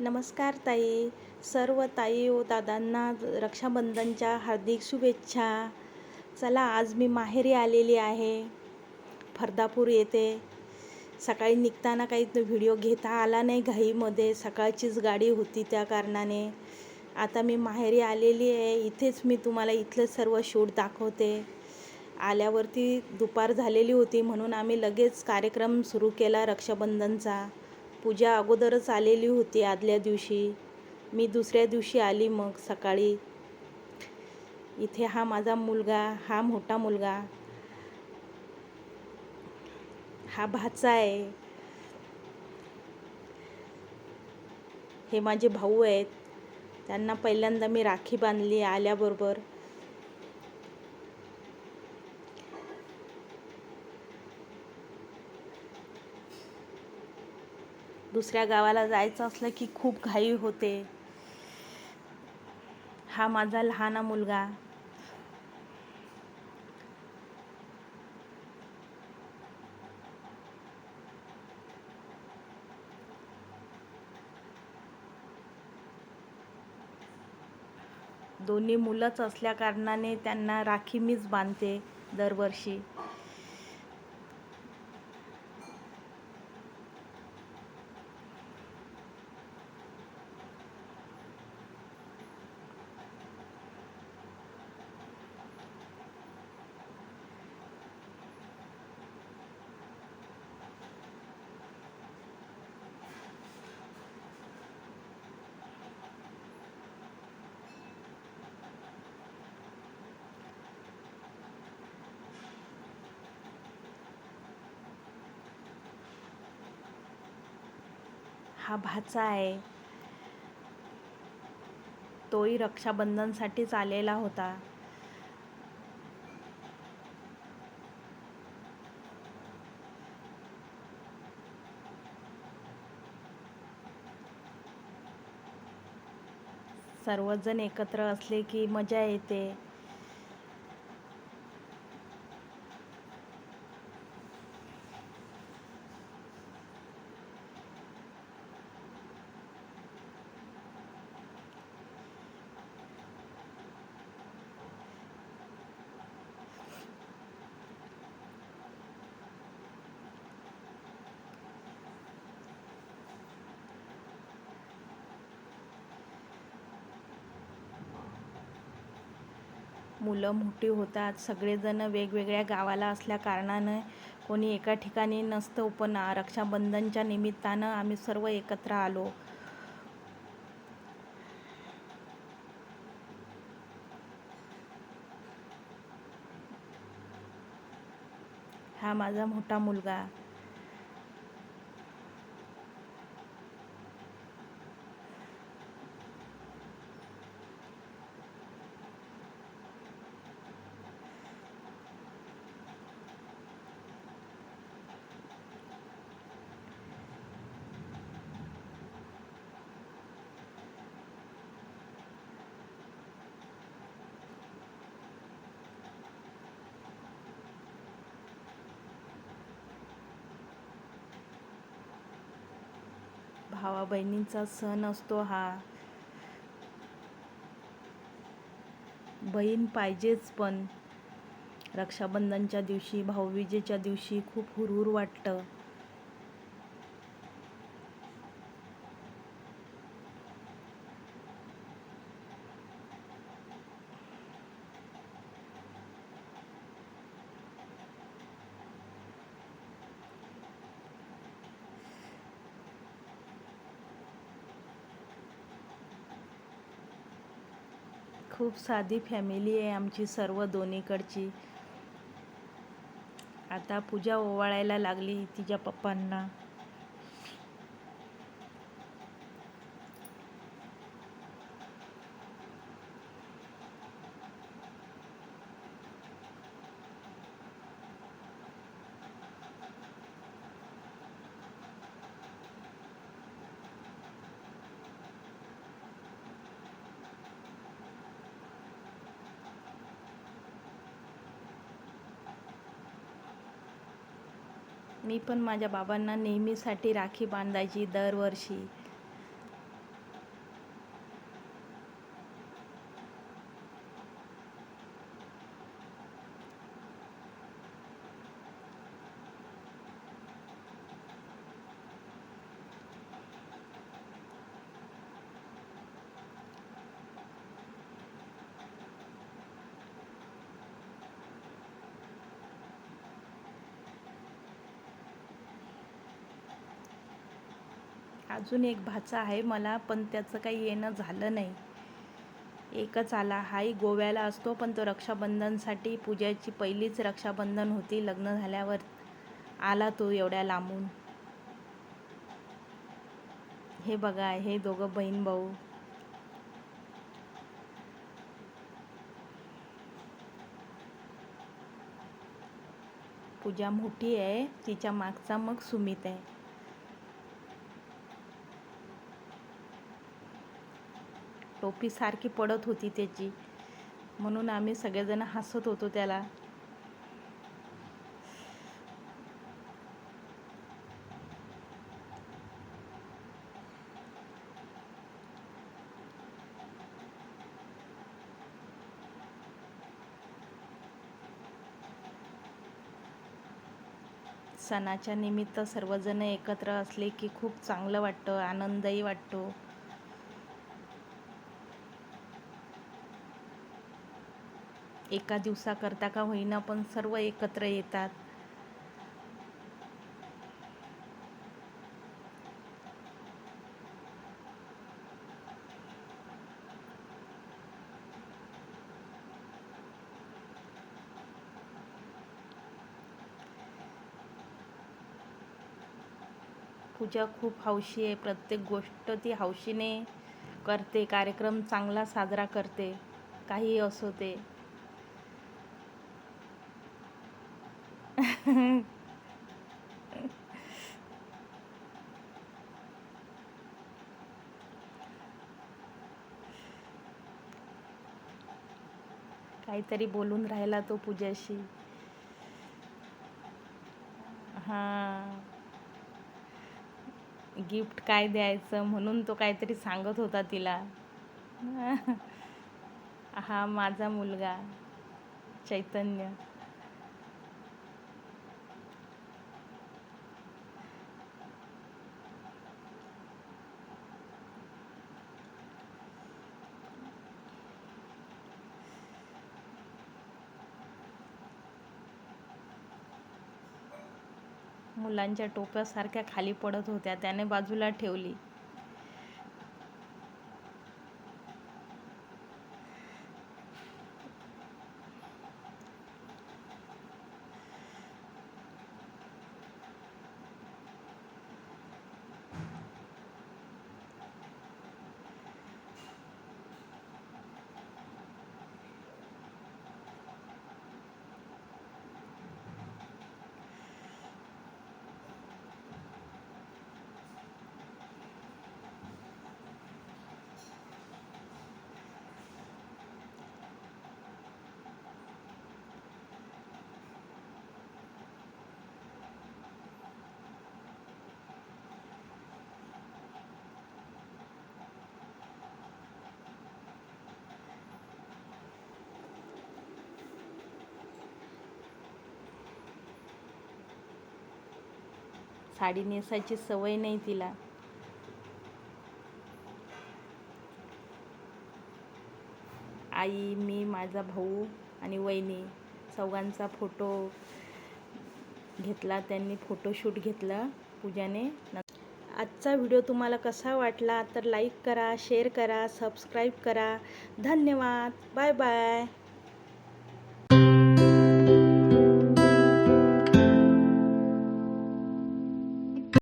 नमस्कार ताई. सर्व ताई व दादांना रक्षाबंधनच्या हार्दिक शुभेच्छा. चला आज मी माहेरी आलेली आहे. फरदापूर येथे. सकाळी निघताना काही व्हिडिओ घेता आला नाही घाईमध्ये. सकाळचीच गाडी होती त्या कारणाने. आता मी माहेरी आलेली आहे. इथेच मी तुम्हाला इथलं सर्व शूट दाखवते. आल्यावरती दुपार झालेली होती म्हणून आम्ही लगेच कार्यक्रम सुरू केला रक्षाबंधनचा. पूजा अगोदरच आलेली होती आदल्या दिवशी. मी दुसऱ्या दिवशी आली मग सकाळी. इथे हा माझा मुलगा हा मोठा मुलगा. हा भाचा आहे. हे माझे भाऊ आहेत. त्यांना पहिल्यांदा मी राखी बांधली आल्याबरोबर. दुसऱ्या गावाला जायचं असलं की खूप घाई होते. हा माझा लहान मुलगा. दोन्ही मुलंच असल्या कारणाने त्यांना राखी मीच बांधते दरवर्षी. हा भाचा आहे. तोही रक्षाबंधनसाठीच आलेला होता. सर्वजण एकत्र असले की मजा येते. मुलं मोठी होतात. सगळेजण वेगवेगळ्या गावाला असल्या कारणानं कोणी एका ठिकाणी नसतं पण रक्षाबंधनच्या निमित्तानं आम्ही सर्व एकत्र आलो. हा माझा मोठा मुलगा. भावा बहिणींचा सण असतो हा. बहीण पाहिजेच पण. रक्षाबंधनच्या दिवशी भाऊबीजेच्या दिवशी खूप हुरहुर वाटतं. खूप साधी फॅमिली आहे आमची सर्व दोन्हीकडची. आता पूजा ओवाळायला लागली तिच्या पप्पांना. मी पण माझ्या बाबांना नेहमीसाठी राखी बांधायची दरवर्षी. अजून एक भाचा आहे मला पण त्याचं काही येणं झालं नाही. एकच आला हाही गोव्याला असतो पण तो रक्षाबंधनसाठी पूजाची पहिलीच रक्षाबंधन होती लग्न झाल्यावर आला तो एवढ्या लांबून. हे बघा हे दोघं बहीण भाऊ. पूजा मोठी आहे तिच्या मागचा मग सुमित आहे. टोपी सारखी पडत होती त्याची. म्हणून आम्ही सगळेजण हसत होतो त्याला. सणाच्या निमित्त सर्वजण एकत्र असले की खूप चांगलं वाटतं आनंदही वाटतो. एका दिवसाकरता का होईना पण सर्व एकत्र येतात. पूजा खूप हौशी आहे. प्रत्येक गोष्ट ती हौशीने करते. कार्यक्रम चांगला साजरा करते. काही असो ते. काहीतरी बोलून राहिला तो पूजाशी. हां. गिफ्ट काय द्यायचं म्हणून तो काहीतरी सांगत होता तिला. हा माझा मुलगा चैतन्य. मुलांच्या टोप्यासारख्या खाली पडत होत्या. त्याने बाजूला ठेवली. साडी नेसायची सवय नाही तिला. आई मी माझा भाऊ आणि वहिनी चौघांचा फोटो घेतला त्यांनी फोटोशूट घेतला पूजाने. आजचा व्हिडिओ तुम्हाला कसा वाटला? तर लाईक करा शेअर करा सबस्क्राईब करा. धन्यवाद. Bye bye